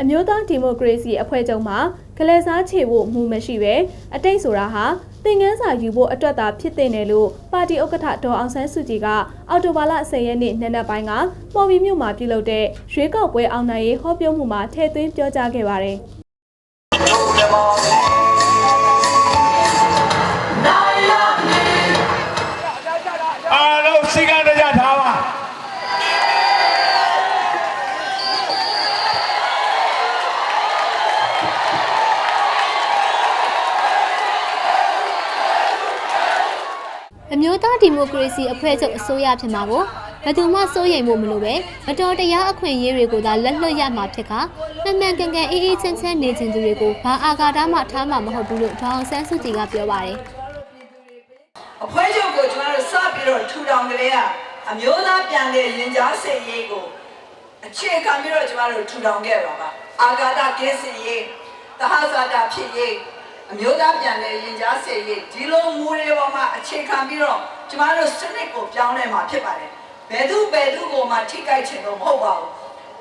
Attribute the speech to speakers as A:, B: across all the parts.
A: အမျိုးသားဒီမိုကရေစီအဖွဲ့ချုပ်မှကလေးစားချေဖို့မူမရှိပဲအတိတ်ဆိုတာဟာသင်ငန်းစာယူဖို့အတွက်သာဖြစ်တဲ့တယ်လို့ပါတီဥက္ကဋ္ဌဒေါ်အောင်ဆန်းစုကြည်ကအော်တိုဘာလ10ရက်နေ့နံနက်ပိုင်းကပေါ်ပီမြို့မှာပြုလုပ်တဲ့ရွေးကောက်ပွဲအောင်နိုင်ရေးဟောပြောမှုမှာထည့်သွင်းပြောကြားခဲ့ပါတယ်။
B: အ
C: မျိုးသားဒီမိုကရေစီအဖွဲ့ချုပ်အစိုးရဖြစ်မှာကိုဘယ်သူမှစိုးရိမ်ဖို့မလိုပဲမတော်တရားအခွင့်အရေးတွေကိုသာလက်လွတ်ရမှာဖြစ်ကမှန်မှန်ကန်ကန်အေးအေးချမ်းချမ်းနေခြင်းသူတွေကိုဘာအာဃာတမှထားမှာမဟုတ်ဘူးလို့ဒေါအောင်ဆန်းစုကြည်ကပြောပါတယ်
D: အဖွဲ့ချုပ်ကိုကျွန်တော်တို့စပြီးတော့ထူထောင်ကြတဲ့ကအမျိုးသားပြန်တဲ့ရင်ကြားစေရေးကိုအခြေခံပြီးတော့ကျွန်တော်တို့ထူထောင်ခဲ့ပါပါအာဂါဒကင်းစင်ရေးတဟဇာတာဖြစ်ရေး အမျိုးသားပြန်တဲ့ရင်ကြားစေရေးဒီလိုမူတွေပေါ်မှာအခြေခံပြီးတော့ကျွန်တော်တို့စနစ်ကိုပြောင်းလဲမှာဖြစ်ပါတယ်ဘယ်သူဘယ်သူကိုမှထိခိုက်ချင်လို့မဟုတ်ပါဘူး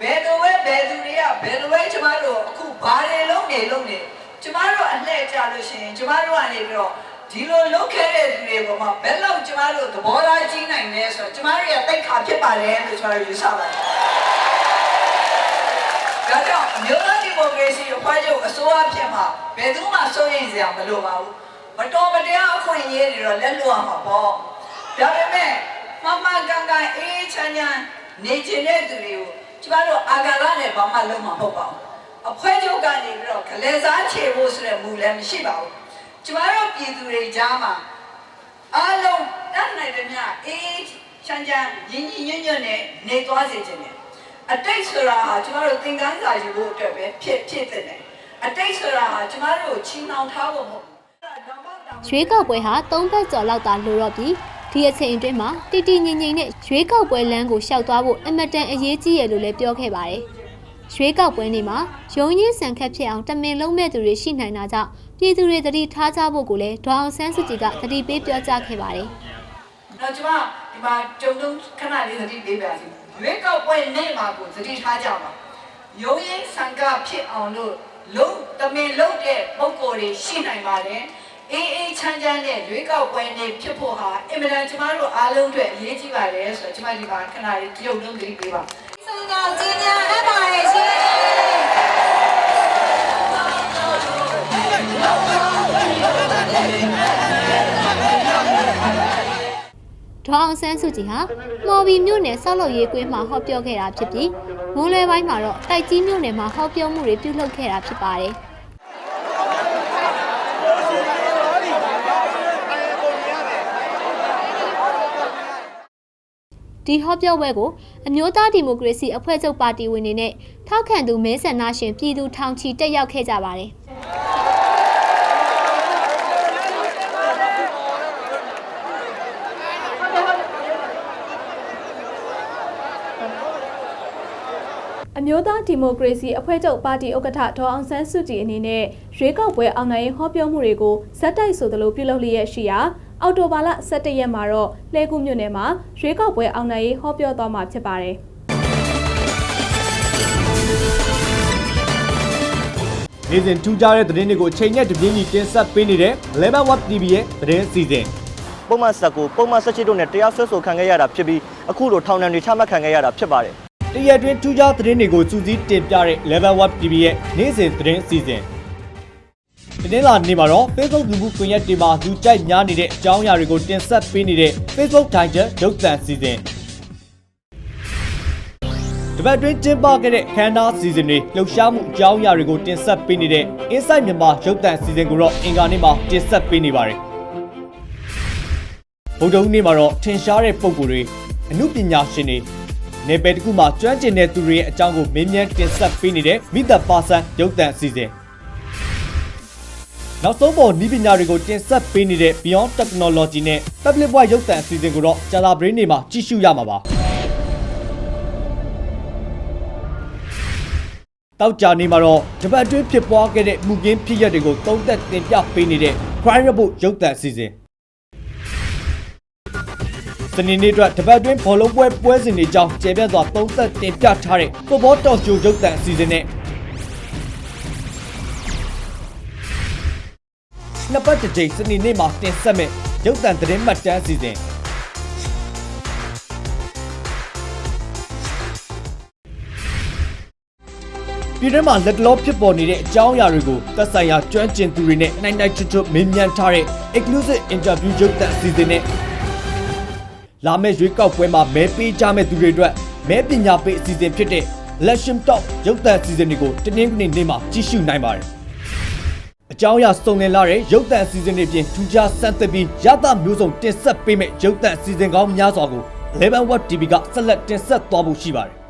D: ဘယ်လိုပဲဘယ်သူတွေကဘယ်လိုပဲကျွန်တော်တို့အခုဘာတွေလုံးနေလုံးနေကျွန်တော်တို့အလှည့်ကြလို့ရှိရင်ကျွန်တော်တို့ကနေပြီးတော့ဒီလိုလုပ်ခဲ့တဲ့လူတွေပေါ်မှာဘယ်လောက်ကျမတို့သဘောထားကြီးနိုင်လဲဆိုတော့ကျမတို့ရဲ့တိတ်ခါဖြစ်ပါတယ်လို့ကျမတို့ယူဆပါတယ်။ဒါကြောင့်အမျိုးသားဒီမိုကရေစီအ ဖွဲ့ချုပ်အစိုးရဖြစ်မှာဘယ်သူမှစိုးရိမ်စရာမလိုပါဘူး။မတော်မတရားအခွင့်အရေးတွေတော့လက်လွတ်ရမှာပေါ့။ဒါပေမဲ့မမကန်ကန်အေးချမ်းချမ်းနေချင်တဲ့သူတွေကိုကျမတို့အာဂါရနဲ့ဘာမှလုပ်မှာမဟုတ်ပါဘူး။အဖွဲ့ချုပ်ကနေပြီးတော့ကလေးစားချေဖို့ဆိုတဲ့မူလည်းမရှိပါဘူး။ကျမတို့ပြည်သူတွေကြားမှာအားလုံးတတ်နိုင်တဲ့မြအေးချမ်းချမ်းရင်းကြီးညွတ်ညွတ်နဲ့နေသွားစေခြင်းနဲ့ အတိတ်ဆိုတာဟာကျမတို့သင်ခန်းစာယူဖို့အတွက်ပဲဖြစ်ဖြစ်တဲ့တယ်အတိတ်ဆိုတာဟာကျမတို့ကိုချီနှောင်ထားဖို့မဟုတ်ဘူး
C: ရွေးကောက်ပွဲဟာ၃ဘက်ကျော်လောက်သာလိုတော့ပြီးဒီအချိန်အတွင်းမှာတီတီငိမ့်ငိမ့်နဲ့ရွေးကောက်ပွဲလမ်းကိုရှောက်သွားဖို့အမတန်အရေးကြီးရလို့လည်းပြောခဲ့ပါတယ်။ရွေးကောက်ပွဲနေ့မှာရုံရင်းဆန်ခတ်ဖြစ်အောင်တမင်လုံးမဲ့သူတွေရှိနိုင်တာကြောင့်ပြည်သူတွေသတိထားကြဖို့ကိုလည်းဒေါအောင်ဆန်းစုကြည်ကသတိပေးပြောကြားခဲ့ပါတယ်။
D: တော့ကျမဒီ မှာကြုံတုံးခဏလေးသတိပေးပါစီရွေးကောက်ပွဲနေ့မှာကိုသတိထားကြပါရုံးရင်ဆံကဖြစ်အောင်လို့လုံးတမင်လုံးတဲ့ပုံကိုယ်တွေရှိနိုင်ပါတယ်အေးအေးချမ်းချမ်းနဲ့ရွေးကောက်ပွဲနေ့ဖြစ်ဖို့ဟာအင်မတန်ကျမတို့အားလုံးအတွက်အရေးကြီးပါတယ်ဆိုတော့ကျမဒီမှာခဏလေးကြုံတုံးသတိပေးပါ
E: ဆုတောင်းခြင်းများအပ်ပါရဲ့ရှင်
C: ဒေါအောင်ဆန်းစုကြည်ဟာမော်ဘီမြို့နယ်ဆောက်လုပ်ရေးကွင်းမှာဟောပြောခဲ့တာဖြစ်ပြီးမွန်းလွဲပိုင်းမှာတော့တိုက်ကြီးမြို့နယ်မှာဟောပြောမှုတွေပြုလုပ်ခဲ့တာဖြစ်ပါတယ်ဒီဟောပြောပွဲကိုအမျိုးသားဒီမိုကရေစီအဖွဲ့ချုပ်ပါတီဝင်တွေနဲ့ထောက်ခံသူမဲဆန္ဒရှင်ပြည်သူထောင်ချီတက်ရောက်ခဲ့ကြပါတယ်။
A: အမျိုးသားဒီမိုကရေစီအဖွဲ့ချုပ်ပါတီဥက္ကဋ္ဌဒေါ်အောင်ဆန်းစုကြည်အနေနဲ့ရွေးကောက်ပွဲအောင်နိုင်ရေးဟောပြောမှုတွေကိုဇက်တိုက်ဆိုသလိုပြုလုပ်လျက်ရှိရာအော်တိုဘာလ17ရက်မှာတော့လှဲကူးမြို့နယ်မှာရွေးကောက်ပွဲအောင်နိုင်ရေးဟောပြောသွားမှာဖြစ်ပါတယ်။
F: နေ့စဉ်ထူးခြားတဲ့သတင်းတွေကိုအချိန်နဲ့တပြေးညီတင်ဆက်ပေးနေတဲ့ Lemon Web TV ရဲ့သတင်းအစီအစဉ်
G: ပုံမှန်ဆက်ကိုပုံမှန်ဆက်ချစ်တို့နဲ့တရားစွဲဆိုခံခဲ့ရတာဖြစ်ပြီးအခုလိုထောင်ဒဏ်တွေချမှတ်ခံခဲ့ရတာဖြစ်ပါတယ်။
F: တရက်တွင်ထူးခြားသတင်းတွေကိုစူးစီးတင်ပြတဲ့ Lemon Web TV ရဲ့နေ့စဉ်သတင်းအစီအစဉ်ဒီနေ့လာနေ့မှာတော့ Facebook လူမှုကွန်ရက်တွေမှာလူကြိုက်များနေတဲ့အကြောင်းအရာတွေကိုတင်ဆက်ပေးနေတဲ့ Facebook Tiger ရုပ်သံအစီအစဉ်တပတ်တွင်းကျင်းပခဲ့တဲ့ခန်းနာစီစဉ်တွေလှုပ်ရှားမှုအကြောင်းအရာတွေကိုတင်ဆက်ပေးနေတဲ့ Inside မြန်မာရုပ်သံအစီအစဉ်ကိုတော့အင်ကာနေ့မှာတင်ဆက်ပေးနေပါတယ်ဗုဒ္ဓဟူးနေ့မှာတော့ထင်ရှားတဲ့ပုံကိုယ်တွေအမှုပညာရှင်တွေ နယ်ပယ်တစ်ခုမှာကျွမ်းကျင်တဲ့သူတွေရဲ့အကြောင်းကိုမင်းမြန်းတင်ဆက်ပေးနေတဲ့မိသက်ပါဆန်ရုပ်သံအစီအစဉ်နောက်ဆုံးပေါ်ဤပညာတွေကိုတင်ဆက်ပေးနေတဲ့ Beyond Technology နဲ့ Public Voice ရုပ်သံအစီအစဉ်ကိုတော့ကြာလာပရင်းနေမှာကြည့်ရှုရမှာပါတောက်ကြနေမှာတော့ဂျပန်အတွင်းဖြစ်ပွားခဲ့တဲ့မှုကင်းဖြစ်ရပ်တွေကိုသုံးသက်တင်ပြပေးနေတဲ့ Crime Report ရုပ်သံအစီအစဉ် စနေနေ့အတွက်တပတ်တွင်းဘောလုံးပွဲပွဲစဉ်တွေကြောင်းကျေပြတ်စွာသုံးသက်တင်ပြထားတဲ့ဖုတ်ဘောတော်ဂျိုရုပ်သံအစီအစဉ်နဲ့နှစ်ပတ်တစ်ကြိမ်စနေနေ့မှာတင်ဆက်မဲ့ရုပ်သံသတင်းမှတ်တမ်းအစီအစဉ်ပြည်တွင်းမှာလက်တလောဖြစ်ပေါ်နေတဲ့အကြောင်းအရာတွေကိုသက်ဆိုင်ရာကျွမ်းကျင်သူတွေနဲ့နိုင်နိုင်ချွတ်ချွတ်မေးမြန်းထားတဲ့ exclusive interview ရုပ်သံအစီအစဉ်နဲ့ လာမယ့်ရွေးကောက်ပွဲမှာမဲပေးကြမဲ့သူတွေအတွက်မဲပညာပေးအစီအစဉ်ဖြစ်တဲ့ Election Talk ရုပ်သံအစီအစဉ်တွေကိုတင်းနှင်းကနေနေ့မှာကြည့်ရှုနိုင်ပါတယ်။အကြောင်းအရာစုံလင်လာတဲ့ရုပ်သံအစီအစဉ်တွေပြင်ထူးခြားစမ်းသစ်ပြီးရသမျိုးစုံတင်ဆက်ပေးမဲ့ရုပ်သံအစီအစဉ်ကောင်းများစွာကို11 Watt TV ကဆက်လက်တင်ဆက်သွားဖို့ရှိပါတယ်